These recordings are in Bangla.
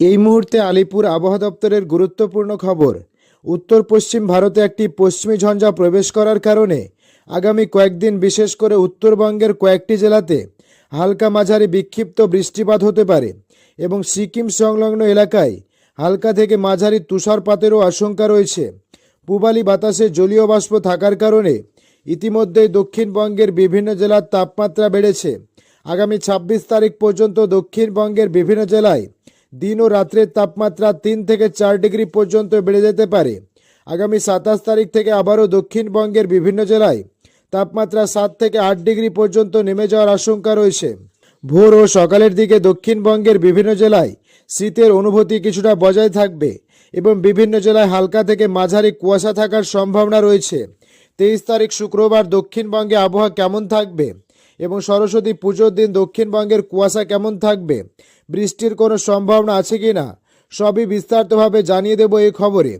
এই মুহূর্তে আলিপুর আবহাওয়া দপ্তরের গুরুত্বপূর্ণ খবর। উত্তর পশ্চিম ভারতে একটি পশ্চিমী ঝঞ্ঝা প্রবেশ করার কারণে আগামী কয়েকদিন বিশেষ করে উত্তরবঙ্গের কয়েকটি জেলাতে হালকা মাঝারি বিক্ষিপ্ত বৃষ্টিপাত হতে পারে এবং সিকিম সংলগ্ন এলাকায় হালকা থেকে মাঝারি তুষারপাতেরও আশঙ্কা রয়েছে। পূবালি বাতাসে জলীয় বাষ্প থাকার কারণে ইতিমধ্যেই দক্ষিণবঙ্গের বিভিন্ন জেলার তাপমাত্রা বেড়েছে। আগামী ছাব্বিশ তারিখ পর্যন্ত দক্ষিণবঙ্গের বিভিন্ন জেলায় দিন ও রাত্রের তাপমাত্রা তিন থেকে চার ডিগ্রি পর্যন্ত বেড়ে যেতে পারে। আগামী সাতাশ তারিখ থেকে আবারও দক্ষিণবঙ্গের বিভিন্ন জেলায় তাপমাত্রা সাত থেকে আট ডিগ্রি পর্যন্ত নেমে যাওয়ার আশঙ্কা রয়েছে। ভোর ও সকালের দিকে দক্ষিণবঙ্গের বিভিন্ন জেলায় শীতের অনুভূতি কিছুটা বজায় থাকবে এবং বিভিন্ন জেলায় হালকা থেকে মাঝারি কুয়াশা থাকার সম্ভাবনা রয়েছে। তেইশ তারিখ শুক্রবার দক্ষিণবঙ্গে আবহাওয়া কেমন থাকবে এবং সরস্বতী পুজোর দিন দক্ষিণবঙ্গের কুয়াশা কেমন থাকবে বৃষ্টির কোনো সম্ভাবনা আছে কি না? সবই বিস্তারিতভাবে জানিয়ে দেব এই খবরে।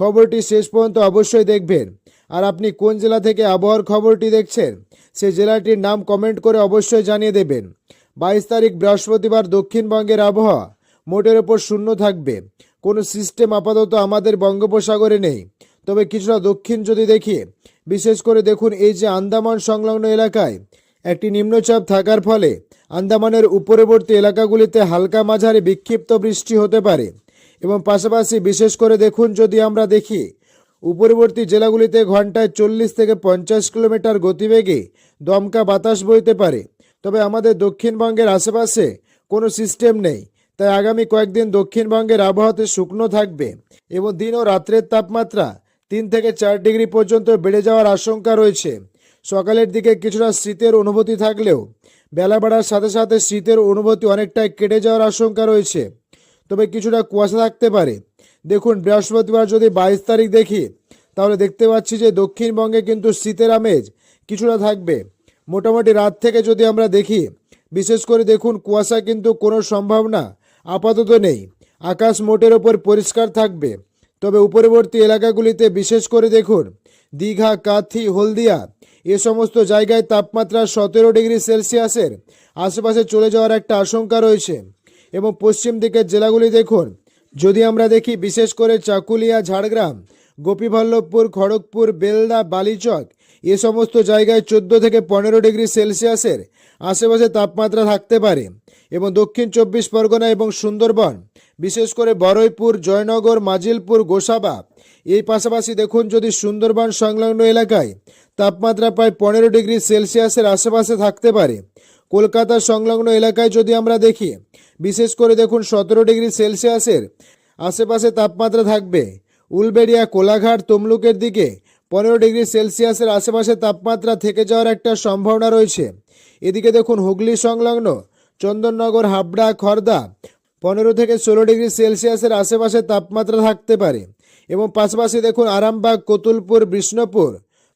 খবরটি শেষ পর্যন্ত অবশ্যই দেখবেন। আর আপনি কোন জেলা থেকে আবহাওয়ার খবরটি দেখছেন সেই জেলাটির নাম কমেন্ট করে অবশ্যই জানিয়ে দেবেন। বাইশ তারিখ বৃহস্পতিবার দক্ষিণবঙ্গের আবহাওয়া মোটের ওপর শূন্য থাকবে। কোনো সিস্টেম আপাতত আমাদের বঙ্গোপসাগরে নেই। তবে কিছুটা দক্ষিণ যদি দেখি, বিশেষ করে দেখুন এই যে আন্দামান সংলগ্ন এলাকায় একটি নিম্নচাপ থাকার ফলে আন্দামানের উপরবর্তী এলাকাগুলিতে হালকা মাঝারি বিক্ষিপ্ত বৃষ্টি হতে পারে। এবং পাশাপাশি বিশেষ করে দেখুন, যদি আমরা দেখি, উপরবর্তী জেলাগুলিতে ঘন্টায় চল্লিশ থেকে পঞ্চাশ কিলোমিটার গতিবেগে দমকা বাতাস বইতে পারে। তবে আমাদের দক্ষিণবঙ্গের আশেপাশে কোনো সিস্টেম নেই, তাই আগামী কয়েকদিন দক্ষিণবঙ্গের আবহাওয়াতে শুকনো থাকবে এবং দিন ও রাত্রের তাপমাত্রা তিন থেকে চার ডিগ্রি পর্যন্ত বেড়ে যাওয়ার আশঙ্কা রয়েছে। সকালের দিকে কিছুটা শীতের অনুভূতি থাকলেও বেলা বাড়ার সাথে সাথে শীতের অনুভূতি অনেকটাই কেটে যাওয়ার আশঙ্কা রয়েছে। তবে কিছুটা কুয়াশা থাকতে পারে। দেখুন, বৃহস্পতিবার যদি বাইশ তারিখ দেখি, তাহলে দেখতে পাচ্ছি যে দক্ষিণবঙ্গে কিন্তু শীতের আমেজ কিছুটা থাকবে। মোটামুটি রাত থেকে যদি আমরা দেখি, বিশেষ করে দেখুন, কুয়াশা কিন্তু কোনো সম্ভাবনা আপাতত নেই। আকাশ মোটের ওপর পরিষ্কার থাকবে। তবে উপরবর্তী এলাকাগুলিতে বিশেষ করে দেখুন দীঘা, কাথি, হলদিয়া, এ সমস্ত জায়গায় তাপমাত্রা সতেরো ডিগ্রি সেলসিয়াসের আশেপাশে চলে যাওয়ার একটা আশঙ্কা রয়েছে। এবং পশ্চিম দিকের জেলাগুলি দেখুন, যদি আমরা দেখি বিশেষ করে চাকুলিয়া, ঝাড়গ্রাম, গোপীবল্লভপুর, খড়গপুর, বেলদা, বালিচক, এ সমস্ত জায়গায় চোদ্দ থেকে পনেরো ডিগ্রি সেলসিয়াসের আশেপাশে তাপমাত্রা থাকতে পারে। এবং দক্ষিণ চব্বিশ পরগনা এবং সুন্দরবন, বিশেষ করে বরৈপুর জয়নগর, মাজিলপুর, গোসাবা এই পাশাপাশি দেখুন, যদি সুন্দরবন সংলগ্ন এলাকায় তাপমাত্রা প্রায় পনেরো ডিগ্রি সেলসিয়াসের আশেপাশে থাকতে পারে কলকাতা সংলগ্ন এলাকায় যদি আমরা দেখি, বিশেষ করে দেখুন সতেরো ডিগ্রি সেলসিয়াসের আশেপাশে তাপমাত্রা থাকবে। উলবেড়িয়া, কোলাঘাট, তমলুকের দিকে পনেরো ডিগ্রি সেলসিয়াসের আশেপাশে তাপমাত্রা থেকে যাওয়ার একটা সম্ভাবনা রয়েছে। এদিকে দেখুন, হুগলি সংলগ্ন চন্দননগর, হাবড়া, খর্দা পনেরো থেকে ষোলো ডিগ্রি সেলসিয়াসের আশেপাশে তাপমাত্রা থাকতে পারে। এবং পাশাপাশি দেখুন আরামবাগ, কতুলপুর, বিষ্ণুপুর,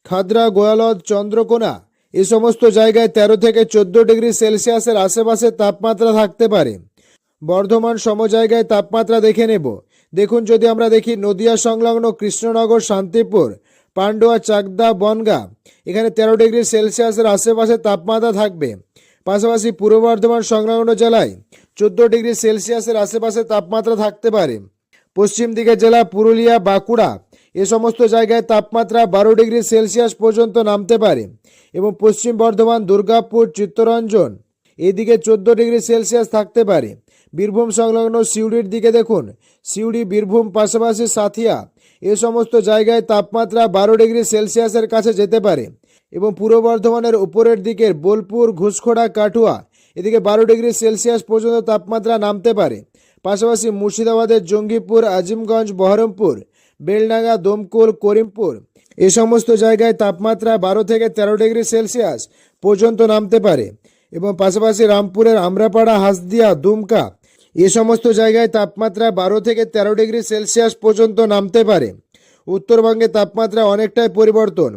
খাদ্রা, গোয়ালদ, চন্দ্রকোনা, এই সমস্ত জায়গায় তেরো থেকে চোদ্দ ডিগ্রি সেলসিয়াসের আশেপাশে তাপমাত্রা থাকতে পারে। বর্ধমান সম জায়গায় তাপমাত্রা দেখে নেব। দেখুন যদি আমরা দেখি নদিয়া সংলগ্ন কৃষ্ণনগর, শান্তিপুর, পান্ডুয়া, চাকদা, বনগা, এখানে তেরো ডিগ্রি সেলসিয়াসের আশেপাশে তাপমাত্রা থাকবে। পাশাপাশি পূর্ব বর্ধমান সংলগ্ন জেলায় চোদ্দ ডিগ্রি সেলসিয়াসের আশেপাশে তাপমাত্রা থাকতে পারে। পশ্চিম দিকে জেলা পুরুলিয়া, বাঁকুড়া। এ সমস্ত জায়গায় তাপমাত্রা বারো ডিগ্রি সেলসিয়াস পর্যন্ত নামতে পারে এবং পশ্চিম বর্ধমান, দুর্গাপুর, চিত্তরঞ্জন এদিকে চোদ্দ ডিগ্রি সেলসিয়াস থাকতে পারে। বীরভূম সংলগ্ন সিউড়ির দিকে দেখুন, সিউড়ি, বীরভূম, পাশাপাশি সাথিয়া। এ সমস্ত জায়গায় তাপমাত্রা বারো ডিগ্রি সেলসিয়াসের কাছে যেতে পারে এবং পূর্ব বর্ধমানের উপরের দিকের বোলপুর, ঘুষখোড়া, কাটুয়া এদিকে বারো ডিগ্রি সেলসিয়াস পর্যন্ত তাপমাত্রা নামতে পারে। পাশাপাশি মুর্শিদাবাদের জঙ্গিপুর, আজিমগঞ্জ, বহরমপুর, বেলডাঙ্গা, দমকুল, করিমপুর, এ সমস্ত জায়গায় তাপমাত্রা বারো থেকে তেরো ডিগ্রি সেলসিয়াস পর্যন্ত নামতে পারে এবং পাশাপাশি রামপুরের আমরাপাড়া, হাসদিয়া, দুমকা এ সমস্ত জায়গায় তাপমাত্রা বারো থেকে তেরো ডিগ্রি সেলসিয়াস পর্যন্ত নামতে পারে। উত্তরবঙ্গে তাপমাত্রা অনেকটাই পরিবর্তন।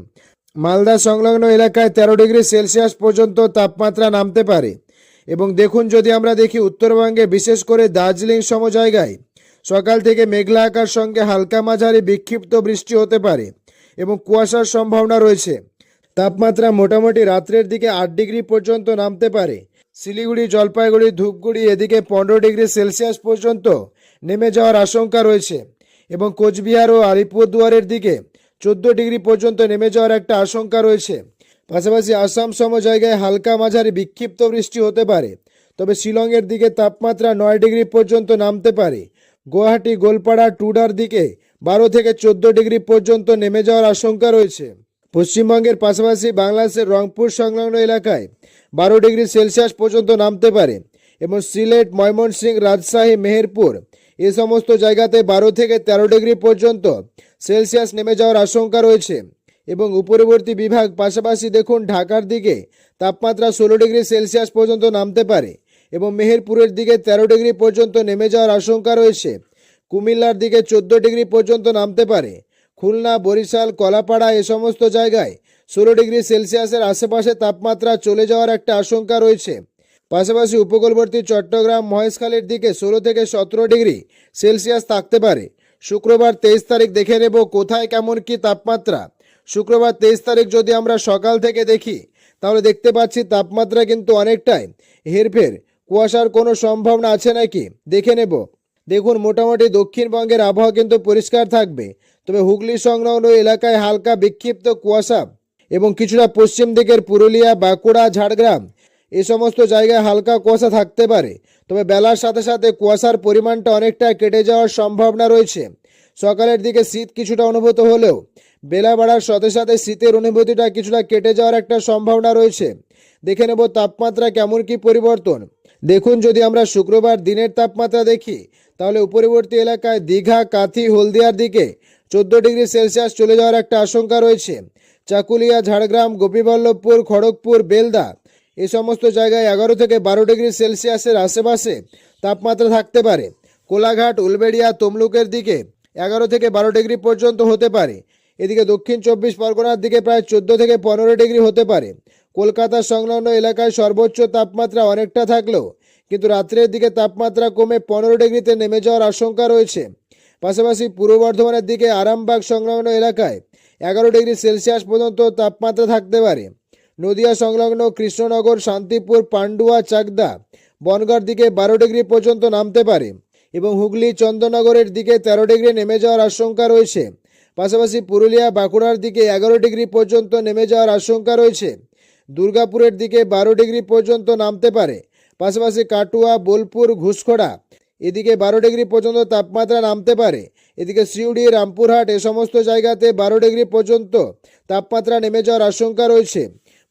মালদা সংলগ্ন এলাকায় তেরো ডিগ্রি সেলসিয়াস পর্যন্ত তাপমাত্রা নামতে পারে। এবং দেখুন যদি আমরা দেখি উত্তরবঙ্গে বিশেষ করে দার্জিলিং সম জায়গায় সকাল থেকে মেঘলা আকার সঙ্গে হালকা মাঝারি বিক্ষিপ্ত বৃষ্টি হতে পারে এবং কুয়াশার সম্ভাবনা রয়েছে। তাপমাত্রা মোটামুটি রাত্রের দিকে আট ডিগ্রি পর্যন্ত নামতে পারে। শিলিগুড়ি, জলপাইগুড়ি, ধূপগুড়ি, এদিকে পনেরো ডিগ্রি সেলসিয়াস পর্যন্ত নেমে যাওয়ার আশঙ্কা রয়েছে এবং কোচবিহার ও আলিপুরদুয়ারের দিকে চোদ্দ ডিগ্রি পর্যন্ত নেমে যাওয়ার একটা আশঙ্কা রয়েছে। পাশাপাশি আসাম সম জায়গায় হালকা মাঝারি বিক্ষিপ্ত বৃষ্টি হতে পারে। তবে শিলংয়ের দিকে তাপমাত্রা নয় ডিগ্রি পর্যন্ত নামতে পারে। গুয়াহাটি, গোলপাড়া, টুডার দিকে বারো থেকে চোদ্দ ডিগ্রি পর্যন্ত নেমে যাওয়ার আশঙ্কা রয়েছে। পশ্চিমবঙ্গের পাশাপাশি বাংলাদেশের রংপুর সংলগ্ন এলাকায় বারো ডিগ্রি সেলসিয়াস পর্যন্ত নামতে পারে এবং সিলেট, ময়মনসিংহ, রাজশাহী, মেহেরপুর এ সমস্ত জায়গাতে বারো থেকে তেরো ডিগ্রি পর্যন্ত সেলসিয়াস নেমে যাওয়ার আশঙ্কা রয়েছে। এবং উপরবর্তী বিভাগ পাশাপাশি দেখুন ঢাকার দিকে তাপমাত্রা ষোলো ডিগ্রি সেলসিয়াস পর্যন্ত নামতে পারে এবং মেহেরপুরের দিকে তেরো ডিগ্রি পর্যন্ত নেমে যাওয়ার আশঙ্কা রয়েছে। কুমিল্লার দিকে চোদ্দ ডিগ্রি পর্যন্ত নামতে পারে। খুলনা, বরিশাল, কলাপাড়া এ সমস্ত জায়গায় ষোলো ডিগ্রি সেলসিয়াসের আশেপাশে তাপমাত্রা চলে যাওয়ার একটা আশঙ্কা রয়েছে। পাশাপাশি উপকূলবর্তী চট্টগ্রাম, মহেশখালীর দিকে ষোলো থেকে সতেরো ডিগ্রি সেলসিয়াস থাকতে পারে। শুক্রবার তেইশ তারিখ দেখে নেব কোথায়, কেমন, কি তাপমাত্রা। শুক্রবার তেইশ তারিখ যদি আমরা সকাল থেকে দেখি, তাহলে দেখতে পাচ্ছি তাপমাত্রা কিন্তু অনেকটাই। হেরফের, কুয়াশার কোনো সম্ভাবনা আছে নাকি? দেখে নেব। দেখুন, মোটামুটি দক্ষিণবঙ্গের আবহাওয়া কিন্তু পরিষ্কার থাকবে। তবে হুগলি সংলগ্ন এলাকায় হালকা বিক্ষিপ্ত কুয়াশা এবং কিছুটা পশ্চিম দিকের পুরুলিয়া, বাঁকুড়া, ঝাড়গ্রাম এই সমস্ত জায়গায় হালকা কুয়াশা থাকতে পারে। তবে বেলার সাথে সাথে কুয়াশার পরিমাণটা অনেকটা কেটে যাওয়ার সম্ভাবনা রয়েছে। সকালের দিকে শীত কিছুটা অনুভূত হলেও বেলা বাড়ার সাথে সাথে শীতের অনুভূতিটা কিছুটা কেটে যাওয়ার একটা সম্ভাবনা রয়েছে। দেখে নেব তাপমাত্রা কেমন কি পরিবর্তন। দেখুন, যদি আমরা শুক্রবার দিনের তাপমাত্রা দেখি, তাহলে উপরবর্তী এলাকায় দীঘা, কাথি, হলদিয়ার দিকে চোদ্দ ডিগ্রি সেলসিয়াস চলে যাওয়ার একটা আশঙ্কা রয়েছে। চাকুলিয়া, ঝাড়গ্রাম, গোপীবল্লভপুর, খড়গপুর, বেলদা এই সমস্ত জায়গায় এগারো থেকে বারো ডিগ্রি সেলসিয়াসের আশেপাশে তাপমাত্রা থাকতে পারে। কোলাঘাট, উলবেড়িয়া, তমলুকের দিকে এগারো থেকে বারো ডিগ্রি পর্যন্ত হতে পারে। এদিকে দক্ষিণ চব্বিশ পরগনার দিকে প্রায় চোদ্দ থেকে পনেরো ডিগ্রি হতে পারে। কলকাতা সংলগ্ন এলাকায় সর্বোচ্চ তাপমাত্রা অনেকটা থাকলেও, কিন্তু রাত্রের দিকে তাপমাত্রা কমে পনেরো ডিগ্রিতে নেমে যাওয়ার আশঙ্কা রয়েছে। পাশাপাশি পূর্ব বর্ধমানের দিকে আরামবাগ সংলগ্ন এলাকায় এগারো ডিগ্রি সেলসিয়াস পর্যন্ত তাপমাত্রা থাকতে পারে। নদিয়া সংলগ্ন কৃষ্ণনগর, শান্তিপুর, পান্ডুয়া, চাকদা, বনগাঁর দিকে বারো ডিগ্রি পর্যন্ত নামতে পারে। এবং হুগলি চন্দননগরের দিকে তেরো ডিগ্রি নেমে যাওয়ার আশঙ্কা রয়েছে। পাশাপাশি পুরুলিয়া বাঁকুড়ার দিকে এগারো ডিগ্রি পর্যন্ত নেমে যাওয়ার আশঙ্কা রয়েছে। দুর্গাপুরের দিকে বারো ডিগ্রি পর্যন্ত নামতে পারে। পাশাপাশি কাটুয়া, বোলপুর, ঘুষখোড়া এদিকে বারো ডিগ্রি পর্যন্ত তাপমাত্রা নামতে পারে। এদিকে সিউড়ি, রামপুরহাট এ সমস্ত জায়গাতে বারো ডিগ্রি পর্যন্ত তাপমাত্রা নেমে যাওয়ার আশঙ্কা রয়েছে।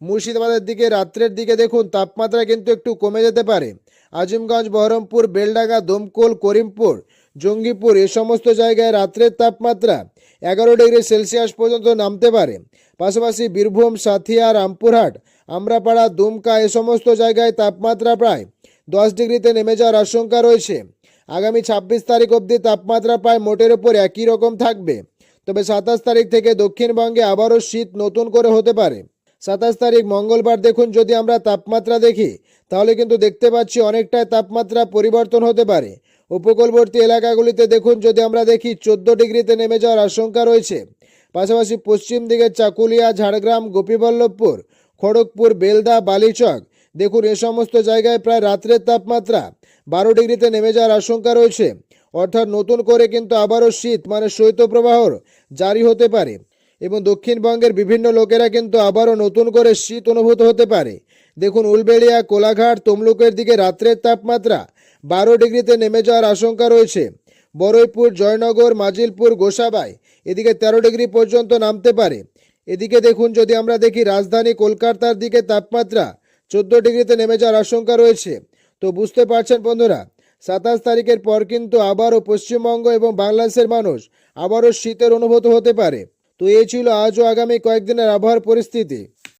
মুর্শিদাবাদের দিকে রাত্রের দিকে দেখুন, তাপমাত্রা কিন্তু একটু কমে যেতে পারে। আজিমগঞ্জ, বহরমপুর, বেলডাঙ্গা, দমকল, করিমপুর, জঙ্গিপুর এ সমস্ত জায়গায় রাত্রের তাপমাত্রা এগারো ডিগ্রি সেলসিয়াস পর্যন্ত নামতে পারে। পাশাপাশি বীরভূম, সাথিয়া, রামপুরহাট, আমরাপাড়া, দুমকা এ সমস্ত জায়গায় তাপমাত্রা প্রায় দশ ডিগ্রিতে নেমে যাওয়ার আশঙ্কা রয়েছে। আগামী ছাব্বিশ তারিখ অবধি তাপমাত্রা প্রায় মোটের ওপর একই রকম থাকবে। তবে সাতাশ তারিখ থেকে দক্ষিণবঙ্গে আবারও শীত নতুন করে হতে পারে। সাতাশ তারিখ মঙ্গলবার দেখুন, যদি আমরা তাপমাত্রা দেখি, তাহলে কিন্তু দেখতে পাচ্ছি অনেকটাই তাপমাত্রা পরিবর্তন হতে পারে। উপকূলবর্তী এলাকাগুলিতে দেখুন, যদি আমরা দেখি চোদ্দ ডিগ্রিতে নেমে যাওয়ার আশঙ্কা রয়েছে। পাশাপাশি পশ্চিম দিকে চাকুলিয়া, ঝাড়গ্রাম, গোপীবল্লভপুর, খড়গপুর, বেলদা, বালিচক, দেখুন এ সমস্ত জায়গায় প্রায় রাত্রের তাপমাত্রা বারো ডিগ্রিতে নেমে যাওয়ার আশঙ্কা রয়েছে। অর্থাৎ নতুন করে কিন্তু আবারও শীত মানে শৈত্যপ্রবাহর জারি হতে পারে। এবং দক্ষিণবঙ্গের বিভিন্ন লোকেরা কিন্তু আবারও নতুন করে শীত অনুভূত হতে পারে। দেখুন, উলবেড়িয়া, কোলাঘাট, তমলুকের দিকে রাত্রের তাপমাত্রা বারো ডিগ্রিতে নেমে যাওয়ার আশঙ্কা রয়েছে। বরৈপুর জয়নগর, মাজিলপুর, গোসাবাই এদিকে তেরো ডিগ্রি পর্যন্ত নামতে পারে। এদিকে দেখুন, যদি আমরা দেখি রাজধানী কলকাতার দিকে তাপমাত্রা চোদ্দ ডিগ্রিতে নেমে যাওয়ার আশঙ্কা রয়েছে। তো বুঝতে পারছেন বন্ধুরা, সাতাশ তারিখের পর কিন্তু আবারও পশ্চিমবঙ্গ এবং বাংলাদেশের মানুষ আবারও শীতের অনুভূত হতে পারে। তো এই ছিল আজ ও আগামী কয়েকদিনের আবহাওয়ার পরিস্থিতি।